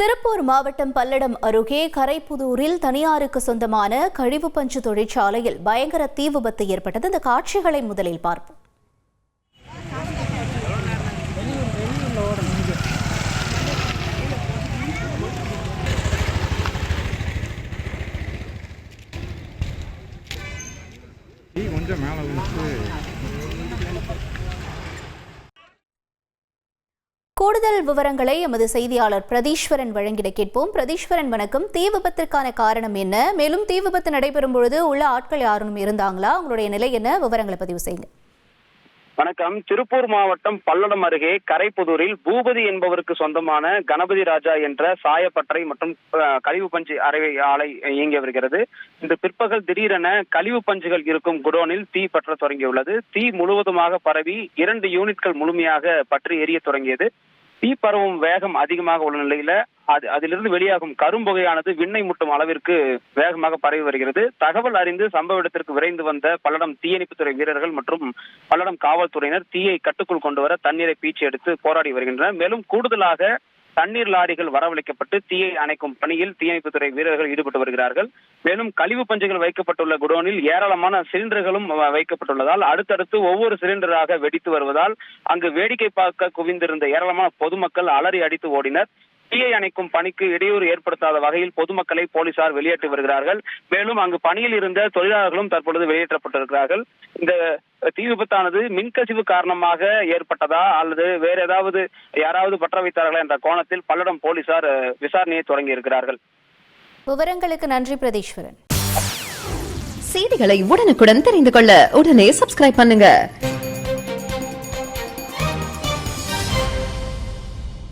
திருப்பூர் மாவட்டம் பல்லடம் அருகே கரைப்புதூரில் தனியாருக்கு சொந்தமான கழிவு பஞ்சு தொழிற்சாலையில் பயங்கர தீ விபத்து ஏற்பட்டது. இந்த காட்சிகளை முதலில் பார்ப்போம். கொஞ்சம் மேலே கூடுதல் விவரங்களை எமது செய்தியாளர் பிரதீஸ்வரன் வழங்கிட கேட்போம். பிரதீஸ்வரன் வணக்கம். தீ விபத்திற்கான காரணம் என்ன? மேலும் தீ விபத்து நடைபெறும் பொழுது உள்ள ஆட்கள் யாரும் இருந்தாங்களா? உங்களுடைய நிலை என்ன? விவரங்களை பதிவு செய்யுங்க. வணக்கம். திருப்பூர் மாவட்டம் பல்லடம் அருகே கரைப்புதூரில் பூபதி என்பவருக்கு சொந்தமான கணபதி ராஜா என்ற சாயப்பட்டறை மற்றும் கழிவு பஞ்சு அறை ஆலை இயங்கி வருகிறது இந்த பிற்பகல் திடீரென கழிவு பஞ்சுகள் இருக்கும் குடோனில் தீ பற்ற தொடங்கியுள்ளது. தீ முழுவதுமாக பரவி இரண்டு யூனிட்கள் முழுமையாக பற்றி எரிய தொடங்கியது. தீ பரவும் வேகம் அதிகமாக உள்ள நிலையில அது அதிலிருந்து வெளியாகும் கரும்புகையானது விண்ணை முட்டும் அளவிற்கு வேகமாக பரவி வருகிறது. தகவல் அறிந்து சம்பவ இடத்திற்கு விரைந்து வந்த பல்லடம் தீயணைப்புத்துறை வீரர்கள் மற்றும் பல்லடம் காவல்துறையினர் தீயை கட்டுக்குள் கொண்டு வர தண்ணீரை பீச்சி எடுத்து போராடி வருகின்றனர். மேலும் கூடுதலாக தண்ணீர் லாரிகள் வரவழைக்கப்பட்டு தீயை அணைக்கும் பணியில் தீயணைப்புத்துறை வீரர்கள் ஈடுபட்டு வருகிறார்கள். மேலும் கழிவு பஞ்சுகள் வைக்கப்பட்டுள்ள குடோனில் ஏராளமான சிலிண்டர்களும் வ- வைக்கப்பட்டுள்ளதால் அடுத்தடுத்து ஒவ்வொரு சிலிண்டராக வெடித்து வருவதால் அங்கு வேடிக்கை பார்க்க குவிந்திருந்த ஏராளமான பொதுமக்கள் அலறி அடித்து ஓடினர். தீயை அணைக்கும் பணிக்கு இடையூறு ஏற்படுத்தாத வகையில் பொதுமக்களை போலீசார் வெளியேற்றி வருகிறார்கள். மேலும் அங்கு பணியில் இருந்த தொழிலாளர்களும் தற்பொழுது வெளியேற்றப்பட்டிருக்கிறார்கள். இந்த தீ விபத்தானது மின்கசிவு காரணமாக ஏற்பட்டதா அல்லது வேற ஏதாவது யாராவது பற்ற வைத்தார்களா என்ற கோணத்தில் பல்லடம் போலீசார் விசாரணையை தொடங்கி இருக்கிறார்கள் விவரங்களுக்கு நன்றி பிரதீஸ்வரன். செய்திகளை உடனுக்குடன் தெரிந்து கொள்ள உடனே சப்ஸ்கிரைப் பண்ணுங்க.